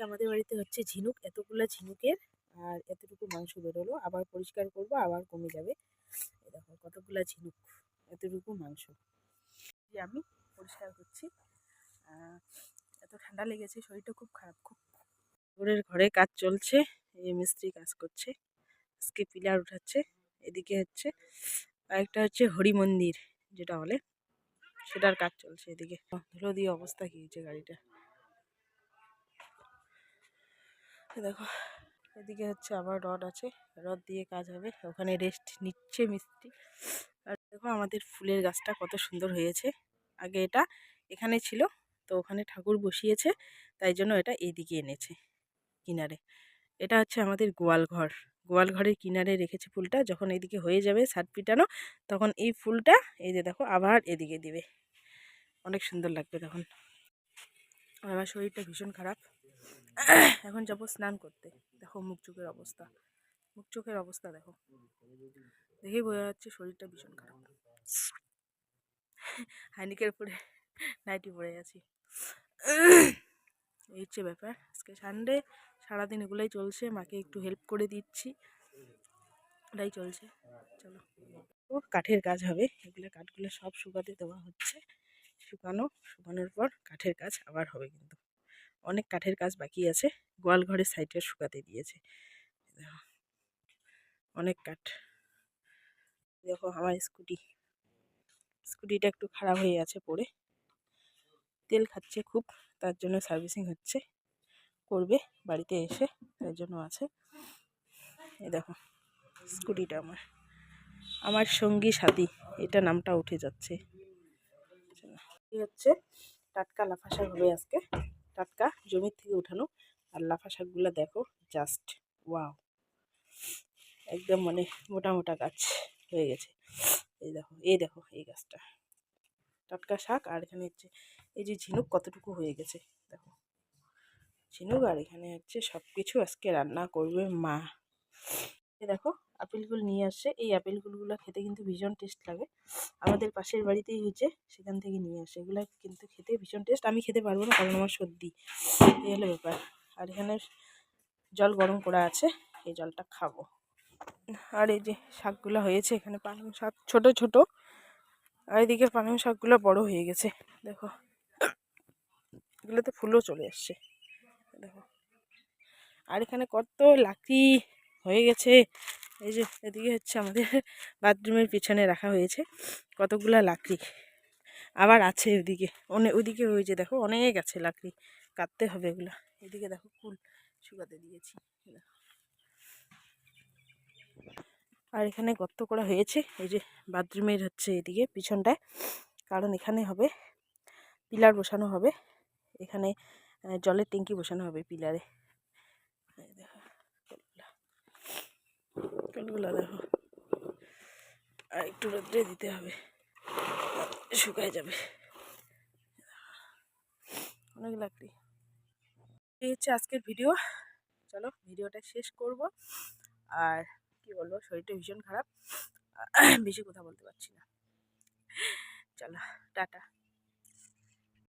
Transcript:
আমাদের বাড়িতে হচ্ছে ঝিনুক, এতগুলো ঝিনুকের আর এতটুকু মাংস বেরোলো। আবার পরিষ্কার করব, আবার কমে যাবে। দেখো কতগুলা ঝিনুক, এতটুকু মাংস। যে আমি পরিষ্কার করছি। এত ঠান্ডা লেগেছে, শরীরটা খুব খারাপ, খুব ওরের ঘরে কাজ চলছে। এই মিস্ত্রি কাজ করছে, আজকে পিলার উঠাচ্ছে। এদিকে হচ্ছে আরেকটা হচ্ছে হরি মন্দির, যেটা বলে, সেটার কাজ চলছে এদিকে। ধুলো দিয়ে অবস্থা কি হয়েছে গাড়িটা দেখো, এদিকে হচ্ছে আবার রড আছে। রড দিয়ে কাজ হবে, ওখানে রেস্ট নিচ্ছে মিস্ত্রি। আর দেখো আমাদের ফুলের গাছটা কত সুন্দর হয়েছে। আগে এটা এখানে ছিল, তো ওখানে ঠাকুর বসিয়েছে, তাই জন্য এটা এইদিকে এনেছে কিনারে। এটা হচ্ছে আমাদের গোয়াল ঘর। গোয়াল ঘরের কিনারে রেখেছে ফুলটা, যখন এদিকে হয়ে যাবে সাত পিটানো, তখন এই ফুলটা, এই যে দেখো, আবার এদিকে দিবে। অনেক সুন্দর লাগবে তখন। আমার শরীরটা ভীষণ খারাপ। এখন যাব স্নান করতে। দেখো মুখ চোখের অবস্থা। মুখ চোখের অবস্থা দেখো। দেখেই বোঝা যাচ্ছে শরীরটা ভীষণ খারাপ। হাইনিকের পরে নাইটি পরে আছি। এই হচ্ছে ব্যাপার। আজকে সানডে সারাদিন এগুলোই চলছে। মাকে একটু হেল্প করে দিচ্ছি। এটাই চলছে। চলো। ও, কাঠের কাজ হবে। এগুলো কাঠগুলো সব শুকাতে দেওয়া হচ্ছে। শুকানো, শুকানোর পর কাঠের কাজ আবার হবে কিন্তু। অনেক কাঠের কাজ বাকি আছে। গোয়াল ঘরের সাইডে শুকাতে দিয়েছে। অনেক কাঠ। দেখো আমার স্কুটি। স্কুটিটা একটু খারাপ হয়ে আছে পড়ে। তেল খাচ্ছে খুব, তার জন্য সার্ভিসিং হচ্ছে। করবে বাড়িতে এসে, তার জন্য আছে। এই দেখো, স্কুটিটা আমার। আমার সঙ্গী সাথী, এটা নামটা উঠে যাচ্ছে। হচ্ছে টাটকা লাফা শাক হবে আজকে। টাটকা জমির থেকে উঠানো আর লাফা শাকগুলো দেখো জাস্ট ওয়াও একদম মানে মোটা মোটা গাছ হয়ে গেছে। এই দেখো এই দেখো এই গাছটা। টাটকা শাক আর এখানে হচ্ছে, এই যে ঝিনুক কতটুকু হয়ে গেছে, দেখো। ঝিনুক আর এখানে হচ্ছে সব কিছু আজকে রান্না করবে মা। দেখো আপেলগুলো নিয়ে আসছে এই আপেলগুলো খেতে কিন্তু ভীষণ টেস্ট লাগে। আমাদের পাশের বাড়িতেই হয়েছে, সেখান থেকে নিয়ে আসে। এগুলো কিন্তু খেতে ভীষণ টেস্ট। আমি খেতে পারব না, কারণ আমার সর্দি। এই হলো ব্যাপার। আর এখানে জল গরম করা আছে, এই জলটা খাব। আর এই যে শাকগুলো হয়েছে এখানে, পালং শাক ছোট ছোট। আর এদিকে পালং শাকগুলো বড় হয়ে গেছে, দেখো। এগুলোতে ফুলও চলে আসছে, দেখো। আর এখানে কত লাকড়ি হয়ে গেছে। এই যে এদিকে হচ্ছে আমাদের বাথরুমের পিছনে রাখা হয়েছে কতগুলা লাকড়ি। আবার আছে এদিকে। অনেক ওদিকে যে দেখো অনেক আছে লাকড়ি। কাটতে হবে এগুলো। এদিকে দেখো ফুল শুকাতে দিয়েছি। আর এখানে গর্ত করা হয়েছে। এই যে বাথরুমের হচ্ছে এদিকে পিছনটায়। কারণ এখানে হবে, পিলার বসানো হবে। এখানে জলের ট্যাঙ্কি বসানো হবে পিলারে এই দেখো কলগুলা কলগুলা দেখো। আর একটু রোদ্রে দিতে হবে। শুকায় যাবে। অনেক লাকড়ি। এই হচ্ছে আজকের ভিডিও। চলো ভিডিওটা শেষ করব। আর কি বলব, শরীরটা ভীষণ খারাপ। বেশি কথা বলতে পারছি না। চলো, টাটা।